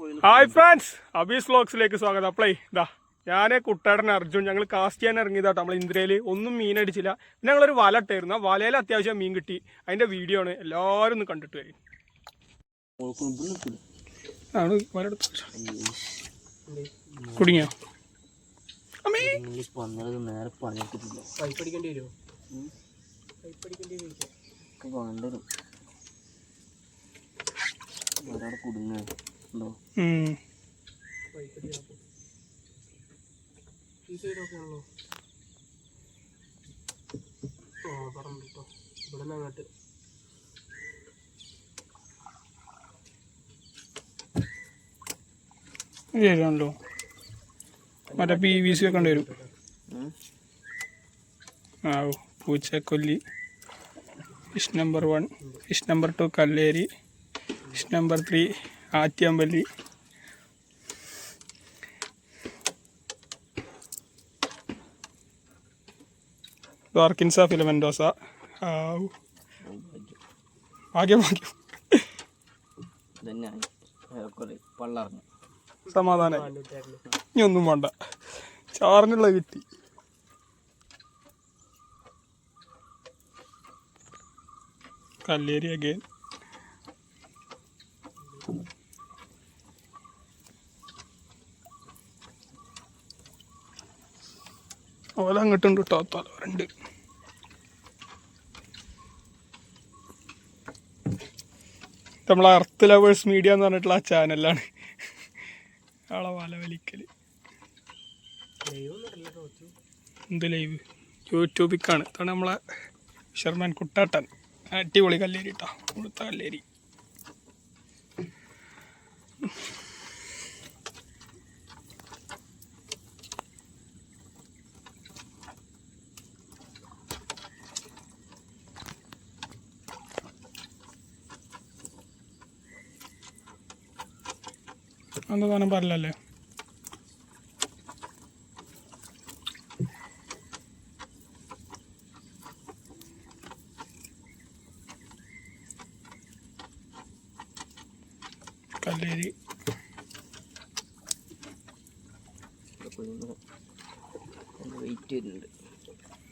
Hi friends അബീസ് വ്ലോഗ്സിലേക്ക് സ്വാഗതം. Apply ഇതാ ഞാൻ കുട്ടേടൻ അർജുൻ ഞങ്ങൾ കാസ്റ്റ് ചെയ്യാൻ ഇറങ്ങിയതാട്ടോ. നമ്മൾ ഇന്ത്യയിൽ ഒന്നും മീൻ അടിച്ചില്ല. പിന്നെ ഞങ്ങളൊരു വല ഇട്ടായിരുന്നു. ആ വലയിൽ അത്യാവശ്യം മീൻ കിട്ടി. അതിന്റെ വീഡിയോ ആണ്. എല്ലാവരും ഒന്ന് കണ്ടിട്ട് വരും. ആണ്. കുടുങ്ങിയോ നേരെ പണിയെടുത്തിട്ടില്ല പൈപ്പ് അടിക്കേണ്ടി വരുമോ കേട്ടോ ഇവിടെ അങ്ങോട്ട് ശരിയാണല്ലോ മറ്റേ പി വി സി ഒക്കെ വരും ആ പൂച്ചക്കൊല്ലി. Fish number one fish number two Kalleri. Fish number three ആറ്റിയമ്പല്ലി. Dawkinsia filamentosa. ഭാഗ്യം ഭാഗ്യം. സമാധാനം ഇനി ഒന്നും വേണ്ട. ചാറിനുള്ള കിട്ടി. കല്ലേരി അഗൈൻ ഓല അങ്ങോട്ടുണ്ട് കേട്ടോ തലവരുണ്ട്. നമ്മളെ അർത്ത് ലവേഴ്സ് മീഡിയ എന്ന് പറഞ്ഞിട്ടുള്ള ആ ചാനലാണ് ആളെ വല വലിക്കൽ എന്ത് ലൈവ് യൂട്യൂബിക്കാണ്. ഇതാണ് നമ്മളെ ഷർമാൻ കുട്ടാട്ടൻ. അടിപൊളി കല്ലേരി കേട്ടോ കൊടുത്ത കല്ലേരി. അന്ന് താനും പറഞ്ഞല്ലേ? കല്ലേരി. വെയിറ്റ് വരുന്നുണ്ട്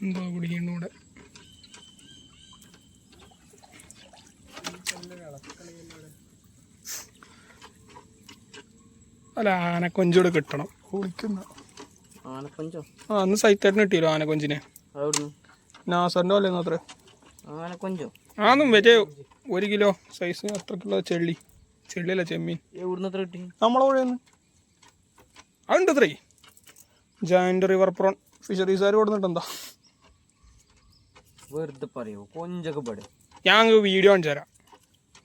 എന്തോ കുടിക്കുന്നുണ്ട് അല്ല ആനക്കൊഞ്ചൂടെ കിട്ടണം. കുളിക്കുന്ന. ആനക്കൊഞ്ചോ? ആ അന്ന് സൈത്തേട്ടിന് കിട്ടിയല്ലോ ആനക്കൊഞ്ചിനെ? നാസറിന്റെ പോലെ അത്ര. ആനക്കൊഞ്ചോ? ആന്നും വലിയ ഒരു കിലോ സൈസ് അത്രക്കുള്ള ചെള്ളി. ചെള്ളിയല്ല ചെമ്മീൻ. എവിടുന്ന് എത്ര കിട്ടി? നമ്മളെ പുഴയെന്ന്. അതുണ്ട് അത്രേ. ജയന്റ് റിവർ പ്രോൺ ഫിഷറീസുകാർ കൊടുത്തിട്ടെന്താ? വെറുതെ പറയോ. കൊഞ്ചൊക്കെ പടേ. ഞാൻ വീഡിയോ കാണിച്ചു തരാം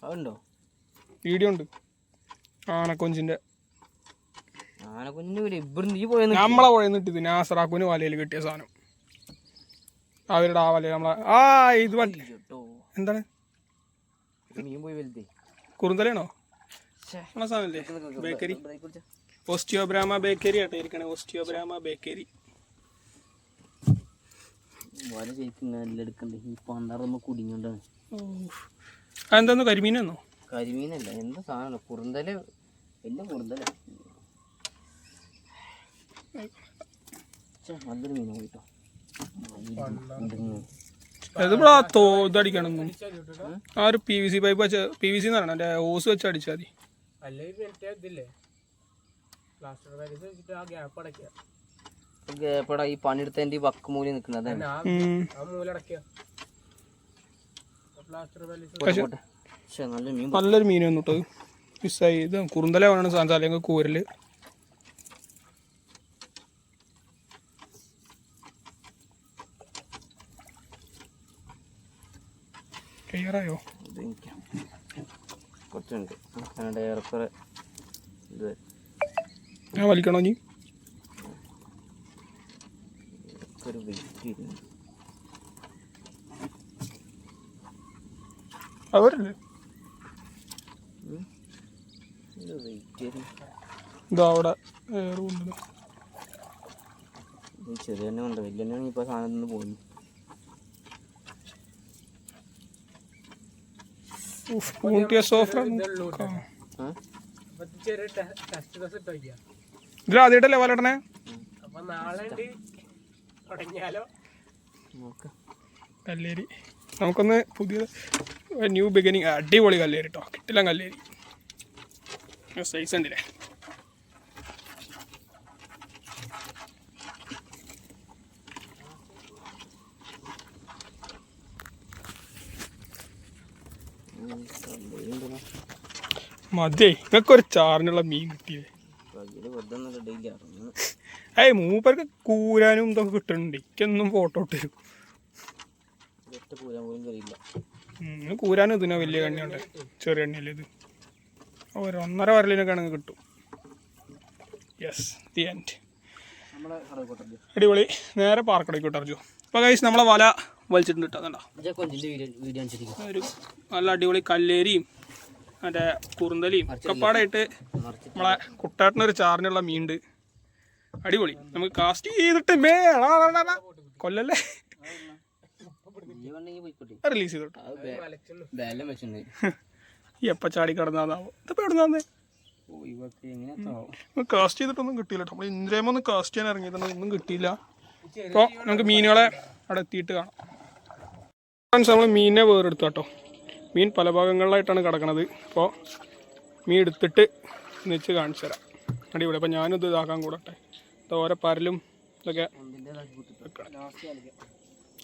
അതുണ്ടോ? വീഡിയോ ഉണ്ട്. ആനക്കൊഞ്ചിന്റെ ആനക്കൊഞ്ചിന് വരെ ഇവിടുന്ന് ഈ പോയെന്ന് നമ്മളെ പുഴയിൽ നിന്ന് ഇട്ടിത് നാസറാക്കുവിന് വലയിൽ കിട്ടിയ സാധനം. അവരുടെ ആ വലയിൽ നമ്മളെ ആ ഇത് മറ്റേ എന്താണ്? മീൻ പോയി വലുതേ. കുറുന്തലാണോ. നമ്മളെ സാധനല്ലേ ബേക്കറി. ഓസ്റ്റിയോബ്രാമ ബേക്കറി ആട്ടെ ഇരിക്കണേ. Osteobrama bakeri. വല ശരിക്കും ഈ അതെന്താന്ന് കരിമീനെന്നോ കരിമീനല്ല എന്താ സാധനം കുറുന്തല വലിയ കുറുന്തല. നല്ലൊരു മീൻ പോയിട്ടോ ഇതിവിടെ തോ ഇതടിക്കണം ആ ഒരു പി വി സി പൈപ്പ് വെച്ച് പി വി സി എന്ന് പറയണ എന്റെ ഓസ് വെച്ച് അടിച്ചാൽ മതി. ഗ്യാപ്പട ഈ പണിയെടുത്തതിന്റെ ഈ വക്ക് മൂലം നിൽക്കുന്നത് നല്ലൊരു മീൻ വന്നു കേട്ടോ മിസ്സായി. ഇത് കുറുന്തല വേണം സാധനം അല്ലെങ്കിൽ കൂരൽ. ക്ലിയറായോ കുറച്ചുണ്ട്. അതിന്റെ ഏറെക്കുറെ ഇത് ഞാൻ വലിക്കണോ നീ ഒരു വെയിറ്റ് അവരല്ലേ ഇതാ അവിടെ ചെറിയ വലിയ ഇപ്പോൾ സാധനം നിന്ന് കൂട്ടിയ ബസ് ഇട്ടോ ഇതിൽ ആദ്യമായിട്ടല്ലേ കല്ലേരി. നമുക്കൊന്ന് പുതിയ ന്യൂ ബിഗിനിങ് അടിപൊളി കല്ലേരി കേട്ടോ കിട്ടില്ല കല്ലേരി. സൈസ് ഉണ്ടല്ലേ? മതിയേ നിങ്ങൾക്കൊരു ചാറിനുള്ള മീൻ കിട്ടിയേ. പകൽ വെറുതെ ഒന്നും ഏയ് മൂപ്പർക്ക് കൂരാനും ഇതൊക്കെ കിട്ടുന്നുണ്ട് എനിക്കൊന്നും ഫോട്ടോ ഇട്ട് തരും. ഒറ്റ പൂരാൻ പോലും കഴിയില്ല. ഉം, കൂരാനും ഇതിനാ വലിയ കണ്ണിയുണ്ട്. ചെറിയ കണ്ണിയല്ലേ ഇത്. ഒരു ഒന്നര വരലിനൊക്കെ ആണെങ്കിൽ കിട്ടും. യെസ് ദി എൻഡ് അടിപൊളി. നേരെ പാർക്കടയ്ക്ക് ജോ അപ്പോൾ കഴിച്ച് നമ്മളെ വല വലിച്ചിട്ടുണ്ട് കേട്ടോ ഒരു നല്ല അടിപൊളി കല്ലേരിയും മറ്റേ കുറുന്തലിയും ഒക്കെപ്പാടായിട്ട് നമ്മളെ കുട്ടാട്ടിനൊരു ചാറിനുള്ള മീനുണ്ട്. അടിപൊളി. നമുക്ക് കാസ്റ്റ് ചെയ്തിട്ട് മേ. കൊല്ലല്ലേ? റിലീസ് ചെയ്തോട്ടോ എപ്പ ചാടി കിടന്നാന്നാവോ ഇതിപ്പോ എവിടെ നിന്നേ ഓ ഇവക്ക് എങ്ങനെ കാസ്റ്റ് ചെയ്തിട്ടൊന്നും കിട്ടിയില്ല കേട്ടോ. നമ്മൾ ഇന്ദ്രയമൊന്നും കാസ്റ്റ് ചെയ്യാൻ ഇറങ്ങിയിട്ടുണ്ടെങ്കിൽ ഒന്നും കിട്ടിയില്ല. അപ്പോൾ നമുക്ക് മീനുകളെ അവിടെ എത്തിയിട്ട് കാണാം. ഫ്രണ്ട്സ് നമ്മൾ മീനിനെ വേറെടുത്തു കേട്ടോ. മീൻ പല ഭാഗങ്ങളിലായിട്ടാണ് കിടക്കണത്. അപ്പോൾ മീൻ എടുത്തിട്ട് വെച്ച് കാണിച്ചു തരാം. അടിപൊളി. അപ്പോൾ ഞാനിത് ഇതാക്കാൻ കൂടട്ടെ ഓരോ പരലും ഇതൊക്കെ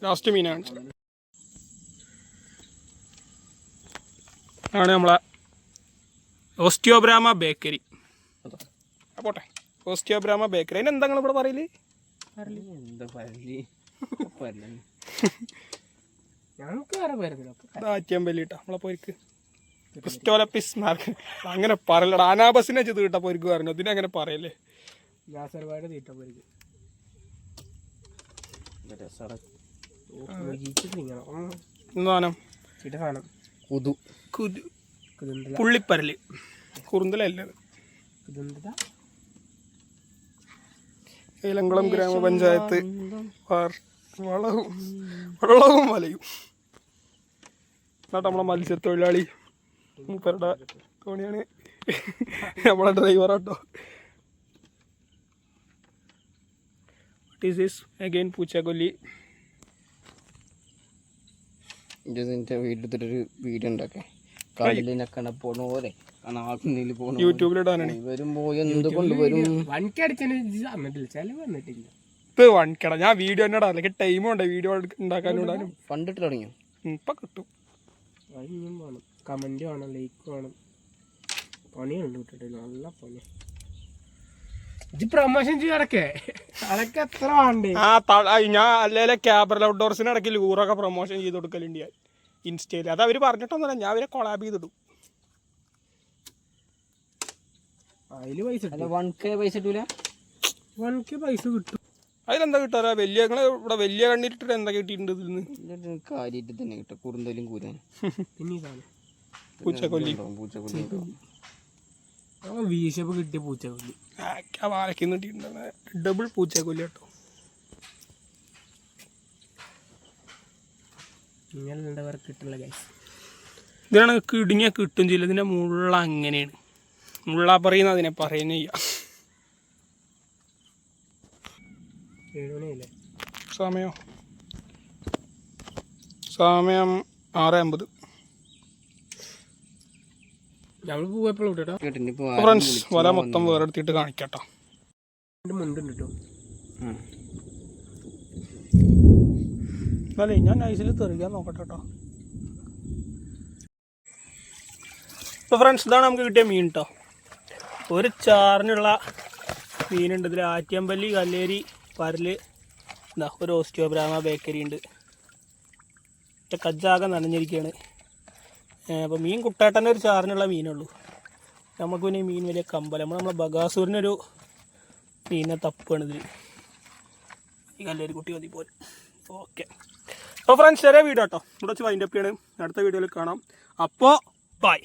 ലാസ്റ്റ് മീൻ കാണിച്ചു ആണ് നമ്മളെ ഓസ്റ്റിയോബ്രാമ ബേക്കറി. പോട്ടെ. Osteobrama bakeri. അതിന് എന്താ ഇവിടെ പറയൽ? എന്താ പരലി. ഞങ്ങൾക്ക് വേറെ പേരുന്നില്ല ആറ്റിയാൻ വലിയിട്ടാ നമ്മളെ പോയിക്ക് ക്രിസ്റ്റോലപ്പിസ് മാർക്ക്. അങ്ങനെ പറയലടാ അനാബസിനെ ചെയ്ത് കിട്ടാ പോയിരിക്കും പറഞ്ഞു അതിനെ അങ്ങനെ പറയല്ലേ? തീറ്റ പോയിരിക്കും പുള്ളിപ്പരൽ. കുറുന്തലല്ല ഇത്. ഏലംകുളം ഗ്രാമപഞ്ചായത്ത് വാർ- വളവും വളവും വലയും. എന്നിട്ട് നമ്മളെ മത്സ്യത്തൊഴിലാളി. മൂപ്പരുടെ തോണിയാണ് നമ്മളെ ഡ്രൈവറാട്ടോ വാട്ട് ഈസ് ദിസ് അഗൈൻ പൂച്ചക്കൊല്ലി. ഇതിന്റെ വീട്ടിലൊരു വീഡിയോ ഉണ്ടാക്കേ. കടലിനൊക്കെ പോണ പോലെ. കണാക്കുന്നിൽ പോണ യൂട്യൂബിലിടാനാണ് വരും പോയി എന്ത് കൊണ്ടുവരും? ഇത് മണിക്കട ഞാൻ വീഡിയോ എന്നോട് അല്ലെങ്കിൽ ടൈമും ഉണ്ട് വീഡിയോ ഉണ്ടാക്കാനും ഇടാനും ഫണ്ടിട്ട് തുടങ്ങിയോ? ഇപ്പൊ കിട്ടും. കമന്റ് വേണം. ലൈക്ക് വേണം പണിയുണ്ട് വിട്ടിട്ട് നല്ല പണി. ഇത് പ്രൊമോഷൻ ചെയ്യാറൊക്കെ അതൊക്കെ എത്ര വേണ്ടേ? ആ ഞാൻ അല്ലേലെ ക്യാബറൽ ഔട്ട്ഡോർസിന് ഇടയ്ക്ക് ലൂറൊക്കെ പ്രൊമോഷൻ ചെയ്ത് കൊടുക്കലുണ്ട് ഞാൻ. ഇൻസ്റ്റയിൽ അത് അവർ പറഞ്ഞിട്ടൊന്നുമല്ല ഞാൻ അവരെ കൊളാബ് ചെയ്തിടും. അതിൽ പൈസ അല്ല വൺ കെ പൈസ കിട്ടൂല വൺ കെ പൈസ കിട്ടും. അതിലെന്താ കിട്ടാറ? വലിയ നിങ്ങൾ ഇവിടെ വലിയ കണ്ണിട്ടിട്ട് എന്താ കിട്ടിയിട്ടുണ്ട് ഇതിൽ നിന്ന് കാര്യമായിട്ട് തന്നെ കിട്ടും കുറുന്തലും കൂരാൻ. പിന്നെ ഇതാണ് പൂച്ചക്കൊല്ലി പൂച്ചക്കൊല്ലി ആ വീശപ്പ് കിട്ടിയ പൂച്ചക്കൊല്ലി. ആ വാഴയ്ക്ക് കിട്ടിയിട്ടുണ്ട് ഡബിൾ പൂച്ചക്കൊല്ലി കേട്ടോ. ഇങ്ങനെ പറയുക കിട്ടുള്ള ഗൈസ് ഇതിനാണ് കിടുങ്ങിയ കിട്ടും ചെയ്യില്ല ഇതിന്റെ മുള്ള അങ്ങനെയാണ്. മുള്ള പറയുന്ന അതിനെ പറയുന്നേ ചെയ്യാം ഏഴ് മണിയല്ലേ സമയം. സമയം ആറ് അമ്പത്. ഞങ്ങൾ പോയപ്പോഴും ഫ്രണ്ട്സ് വല മൊത്തം വേറെ എടുത്തിട്ട് കാണിക്കട്ടോ മുണ്ടുണ്ട് കേട്ടോ ഞാൻ നൈസിൽ തെറിക്കാൻ നോക്കട്ടെ കേട്ടോ അപ്പോൾ ഫ്രണ്ട്സ് ഇതാണ് നമുക്ക് കിട്ടിയ മീൻ കേട്ടോ ഒരു ചാറിനുള്ള മീനുണ്ട്. ഇതിൽ ആറ്റിയമ്പല്ലി കല്ലേരി പരൽ എന്താ ഒരു ഓസ്റ്റിയോബ്രാമ ബേക്കറി ഉണ്ട്. മറ്റേ കജ്ജാകെ നനഞ്ഞിരിക്കുകയാണ് അപ്പോൾ മീൻ കുട്ടാട്ടന്റെ ഒരു ചാറിനുള്ള മീനുള്ളൂ. നമുക്ക് പിന്നെ മീൻ വലിയ കമ്പല നമ്മൾ നമ്മളെ ബഗാസൂരിനൊരു മീനെ തപ്പാണ് ഇതിൽ ഈ കല്ലൊരു കുട്ടി മതി പോലെ ഓക്കെ. അപ്പോൾ ഫ്രണ്ട്സ് ചെറിയ വീഡിയോ കേട്ടോ ഇവിടെ വെച്ച് വൈൻഡപ്പ് ചെയ്യണം. അടുത്ത വീഡിയോയിൽ കാണാം. അപ്പോൾ ബൈ